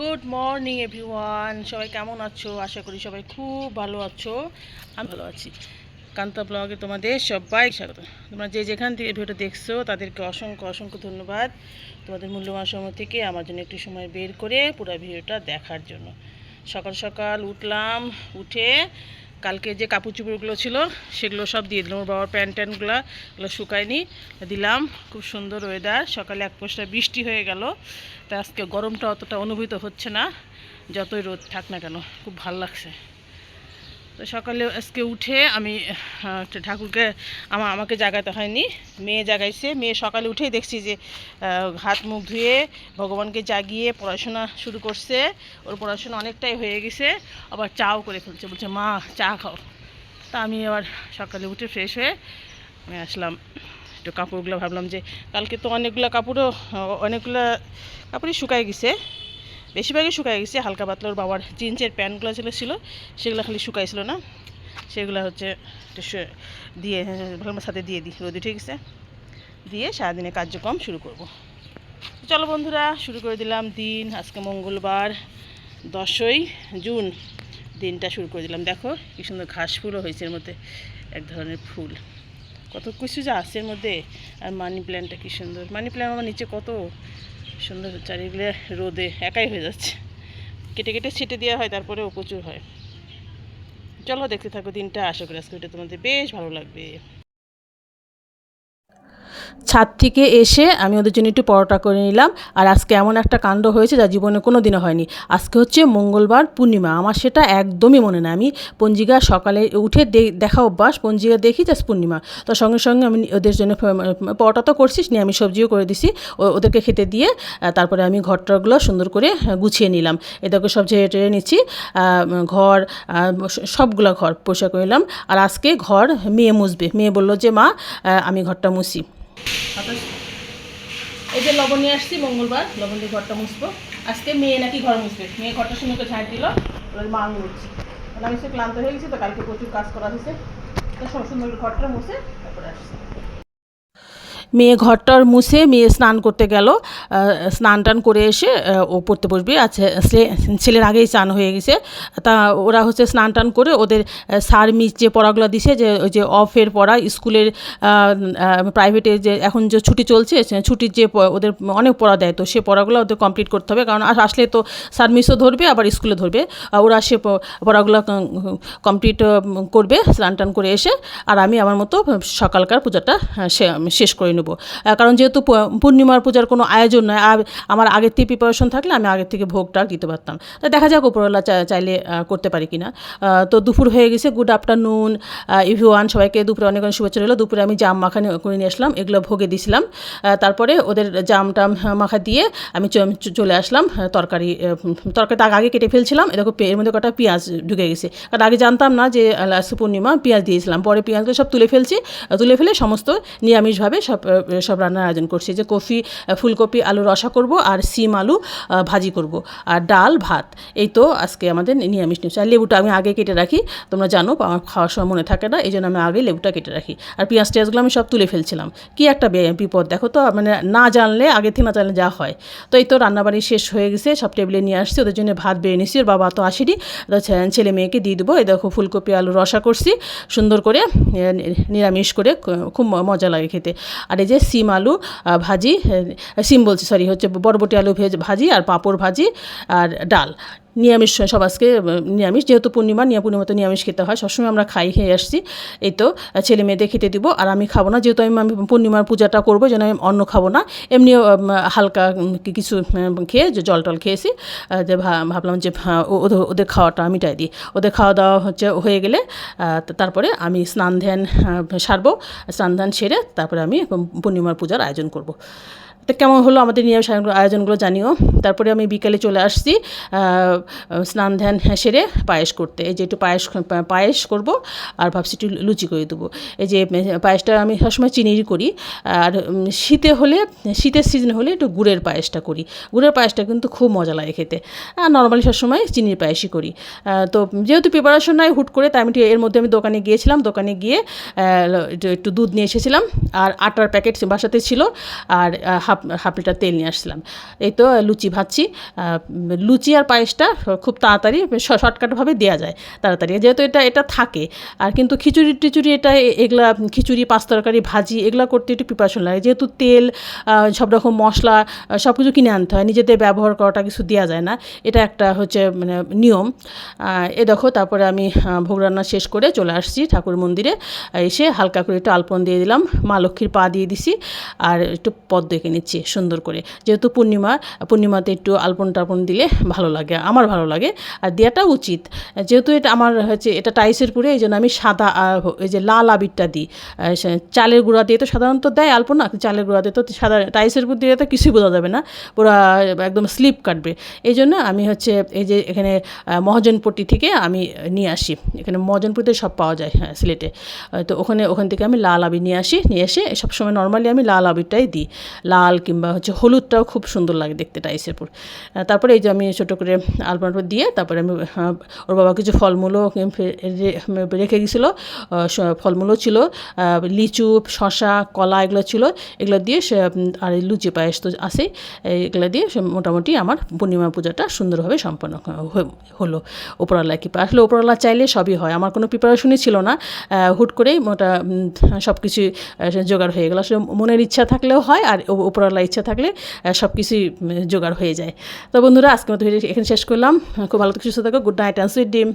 Good morning everyone সবাই কেমন আছো? আশা করি সবাই খুব ভালো আছো। আমি ভালো আছি। কান্তা ব্লগে তোমাদের সবাই স্বাগত। তোমরা যে যেখান থেকে ভিডিওটা দেখছ, তাদেরকে অসংখ্য অসংখ্য ধন্যবাদ। তোমাদের মূল্যবান সময় থেকে আমার জন্য একটু সময় বের করে পুরো ভিডিওটা দেখার জন্য। সকাল সকাল উঠলাম, উঠে কালকে যে কাপড় চুপড়গুলো ছিল, সেগুলো সব দিয়ে দিলাম। ওর বাবার প্যান্ট ট্যান্টগুলো এগুলো শুকায়নি, দিলাম। খুব সুন্দর ওয়েদার সকালে এক পোস্টা বৃষ্টি হয়ে গেল। তা আজকে গরমটা অতটা অনুভূত হচ্ছে না। যতই রোদ থাক না কেন, খুব ভালো লাগছে। তো সকালে আজকে উঠে আমি ঠাকুরকে আমা আমাকে জাগাতে হয়নি, মেয়ে জাগাইছে, মেয়ে সকালে উঠেই দেখছি যে হাত মুখ ধুয়ে ভগবানকে জাগিয়ে পড়াশোনা শুরু করছে, ওর পড়াশোনা অনেকটাই হয়ে গেছে, আবার চাও করে ফেলছে, বলছে, মা, চা খাও। তা আমি আবার সকালে উঠে ফ্রেশ হয়ে আমি আসলাম, একটু কাপড়গুলো ভাবলাম যে, কালকে তো অনেকগুলো কাপড়ও, অনেকগুলো কাপড়ই শুকায় গেছে বেশিরভাগই শুকায় গেছে, হালকা পাতলার বাবার জিন্সের প্যান্টগুলো ছিল ছিল, সেগুলো খালি শুকাইছিল না। সেগুলো হচ্ছে দিয়ে ভালো সাথে দিয়ে দিই, রোদে, ঠিক আছে? দিয়ে সারাদিনে কার্যক্রম শুরু করব। চলো বন্ধুরা, শুরু করে দিলাম দিন। আজকে মঙ্গলবার, দশই জুন। দিনটা শুরু করে দিলাম। দেখো, কি সুন্দর ঘাস ফুলও হয়েছে এর মধ্যে, এক ধরনের ফুল। কত কিছু যে আছে এর মধ্যে। আর মানি প্ল্যান্টটা কি সুন্দর। মানি প্ল্যান্ট আমার নিচে কত? সুন্দর চারিগুলো রোদে একাই হয়ে যাচ্ছে। কেটে কেটে ছিটে দেওয়া হয়, তারপরেও প্রচুর হয়। চলো দেখতে থাকো দিনটা, আশা করি আজকে এটা তোমাদের বেশ ভালো লাগবে। ছাদ থেকে এসে আমি ওদের জন্য একটু পরোটা করে নিলাম। আর আজকে এমন একটা কাণ্ড হয়েছে যা জীবনে কোনো দিনও হয়নি। আজকে হচ্ছে মঙ্গলবার পূর্ণিমা। আমার সেটা একদমই মনে না আমি পঞ্জিকা সকালে উঠে দেখা অভ্যাস। পঞ্জিকা দেখি জাস্ট পূর্ণিমা। তো সঙ্গে সঙ্গে আমি ওদের জন্য পরোটা তো করছিস নি আমি সবজিও করে দিছি। ওদেরকে খেতে দিয়ে তারপরে আমি ঘরটাগুলো সুন্দর করে গুছিয়ে নিলাম। এদেরকে সব ঝেড়ে টেড়ে নিচ্ছি। ঘর সবগুলো ঘর পরিষ্কার করে নিলাম। আর আজকে ঘর মেয়ে মুছবে। মেয়ে বলল যে, মা আমি ঘরটা মুছি। এই যে লবণ নিয়ে আসছি, মঙ্গলবার, লবণ দিয়ে ঘরটা মুছবো। আজকে মেয়ে নাকি ঘর মুছবে? মেয়ে ঘরটা শুনে করে ঝাঁট দিল মা আমি মুছছি। কারণ আমি সে ক্লান্ত হয়ে গেছি তো, কালকে প্রচুর কাজ করা হয়েছে। তো সুন্দর ঘরটা মুছে, তারপরে আসছি। মেয়ে ঘরটার মুছে মেয়ে স্নান করতে গেল। স্নান টান করে এসে ও পড়তে বসবে। আচ্ছা ছেলে- ছেলের আগেই স্নান হয়ে গেছে। তা ওরা হচ্ছে স্নান টান করে ওদের স্যার মিস যে পড়াগুলো দিছে যে, ওই যে অফের পড়া, স্কুলের প্রাইভেটে যে এখন যে ছুটি চলছে ছুটির যে ওদের অনেক পড়া দেয়। তো সে পড়াগুলো ওদের কমপ্লিট করতে হবে। কারণ আস- আসলে তো স্যার মিসও ধরবে, আবার স্কুলে ধরবে। ওরা সে পড়াগুলো কমপ্লিট করবে, স্নান টান করে এসে। আর আমি আমার মতো সকালকার পূজাটা শেষ করে নেব। কারণ যেহেতু পূর্ণিমার পূজার কোনো আয়োজন নয় আর আমার আগের থেকে প্রিপারেশন থাকলে আমি আগের থেকে ভোগটা দিতে পারতাম। তা দেখা যাক উপরওয়ালা চাইলে করতে পারি কিনা। তো দুপুর হয়ে গেছে গুড আফটারনুন ইভিওয়ান সবাইকে দুপুরে অনেক অনেক শুভেচ্ছা রইল। দুপুরে আমি জাম মাখা করে নিয়ে আসলাম এগুলো ভোগে দিছিলাম। আহ, তারপরে ওদের জাম টাম মাখা দিয়ে আমি চলে আসলাম তরকারি তরকারিটা আগে কেটে ফেলছিলাম এরকম এর মধ্যে কটা পেঁয়াজ ঢুকে গেছে। কারণ আগে জানতাম না যে লাস্ট পূর্ণিমা পেঁয়াজ দিয়েছিলাম পরে পেঁয়াজগুলো সব তুলে ফেলছি তুলে ফেলে সমস্ত নিরামিষভাবে সব সব রান্নার আয়োজন করছি। যে কফি ফুলকপি আলু রসা করব আর সিম আলু ভাজি করব। আর ডাল, ভাত, এই তো আজকে আমাদের নিরামিষ নিউজ। আর লেবুটা আমি আগে কেটে রাখি, তোমরা জানো, আমার খাওয়ার সময় মনে থাকে না, এই জন্য আমি আগে লেবুটা কেটে রাখি। আর পেঁয়াজ টেয়াজগুলো আমি সব তুলে ফেলছিলাম। কি একটা বিপদ, দেখো তো মানে না জানলে, আগে থেকে না জানলে যা হয়। তো এই তো রান্নাবাড়ি শেষ হয়ে গেছে, সব টেবিলে নিয়ে আসছি, ওদের জন্য ভাত বেড়ে নিচ্ছি ওর বাবা তো আসেনি। ছেলে মেয়েকে দিয়ে দেবো, এই দেখো ফুলকপি আলু রসা করছি, সুন্দর করে নিরামিষ করে, খুব মজা লাগে খেতে। আর এই যে সিম আলু ভাজি সিম বলছি সরি হচ্ছে বরবটি আলু ভেজ ভাজি আর পাঁপড় ভাজি আর ডাল। নিরামিষ সব আজকে নিরামিষ। যেহেতু পূর্ণিমা, নিয়া পূর্ণিমাতে নিরামিষ খেতে হয়, সবসময় আমরা খাই, খেয়ে আসছি। এই তো ছেলে মেয়েদের খেতে দিব, আর আমি খাব না। যেহেতু আমি আমি পূর্ণিমার পূজাটা করব, যেন আমি অন্ন খাব না। এমনিও হালকা কিছু খেয়ে যে জল টল খেয়েছি যে ভাবলাম যে ওদের খাওয়াটা মিটাই দিই। ওদের খাওয়া দাওয়া হচ্ছে, হয়ে গেলে তারপরে আমি স্নান ধ্যান সারবো। স্নান ধ্যান সেরে তারপরে আমি পূর্ণিমার পূজার আয়োজন করব। তো কেমন হলো আমাদের আয়োজন- আয়োজনগুলো জানিও। তারপরে আমি বিকেলে চলে আসছি স্নান ধ্যান সেরে পায়েস করতে। এই যে একটু পায়েস পায়েস করব আর ভাবছি একটু লুচি করে দেবো। এই যে পায়েসটা আমি সবসময় চিনিরই করি। আর শীতে হলে, শীতের সিজন হলে একটু গুড়ের পায়েসটা করি। গুড়ের পায়েসটা কিন্তু খুব মজা লাগে খেতে। আর নর্মালি সবসময় চিনির পায়েসই করি। তো যেহেতু প্রিপারেশন নাই হুট করে, তাই আমি এর মধ্যে আমি দোকানে গিয়েছিলাম। দোকানে গিয়ে একটু দুধ নিয়ে এসেছিলাম। আর আটার প্যাকেট বাসাতে ছিল। আর হাফ হাফ তেল নিয়ে আসছিলাম। এই তো লুচি ভাজছি। লুচি আর পায়েসটা খুব তাড়াতাড়ি শর্টকাটভাবে দেওয়া যায় তাড়াতাড়ি। যেহেতু এটা এটা থাকে, আর কিন্তু খিচুড়ি টিচুড়ি এটা এগুলা খিচুড়ি, পাঁচ তরকারি, ভাজি এগুলো করতে একটু প্রিপারেশন লাগে। যেহেতু তেল সব রকম মশলা সব কিছু কিনে আনতে হয়, নিজেদের ব্যবহার করাটা কিছু দেওয়া যায় না। এটা একটা হচ্ছে মানে নিয়ম। এ দেখো, তারপরে আমি ভোগ রান্না শেষ করে চলে আসছি ঠাকুর মন্দিরে। এসে হালকা করে একটু আলপন দিয়ে দিলাম। মা লক্ষ্মীর পা দিয়ে দিছি, আর একটু পদ্ম এঁকে নিচ্ছি। সুন্দর করে। যেহেতু পূর্ণিমা, পূর্ণিমাতে একটু আলপন টালপন দিলে ভালো লাগে, আমার ভালো লাগে। আর দেওয়াটা উচিত। যেহেতু এটা আমার হচ্ছে, এটা টাইসের পুরে এই জন্য আমি সাদা এই যে লাল আবিরটা দিই। চালের গুঁড়া দিয়ে তো সাধারণত দেয় আলপনা চালের গুঁড়া দিয়ে তো সাদা টাইসের পুর দিয়ে তো কিছুই বোঝা যাবে না। পুরো একদম স্লিপ কাটবে। এই জন্য আমি হচ্ছে, এই যে এখানে মহাজনপট্টি থেকে আমি নিয়ে আসি। এখানে মহাজনপট্টিতে সব পাওয়া যায় হ্যাঁ সিলেটে। তো ওখানে, ওখান থেকে আমি লাল আবির নিয়ে আসি, নিয়ে এসে সবসময় নর্মালি আমি লাল আবিরটাই দিই। লাল কিংবা হচ্ছে হলুদটাও খুব সুন্দর লাগে দেখতে টাইসের পুর আহ, তারপরে এই যে আমি ছোটো করে আলপনাটা দিয়ে তারপরে আমি ওর বাবা কিছু ফলমূলও রেখে গেছিল ফলমূলও ছিল লিচু শশা কলা এগুলো ছিল এগুলো দিয়ে সে আর লুচি পায়েস তো আছেই এগুলো দিয়ে সে মোটামুটি আমার পূর্ণিমা পূজাটা সুন্দরভাবে সম্পন্ন হলো। উপরওয়ালা কি আসলে উপরওয়ালা চাইলে সবই হয় আমার কোনো প্রিপারেশনই ছিল না হুট করেই মোটা সব কিছু জোগাড় হয়ে গেলো। আসলে মনের ইচ্ছা থাকলেও হয় আর উপরওয়ালা ইচ্ছা থাকলে সব কিছুই জোগাড় হয়ে যায়। তো বন্ধুরা আজকে মতো এখানে শেষ করলাম। খুব ভালো কিছু থাকো, গুড নাইট অ্যান্ড সুইট ডিম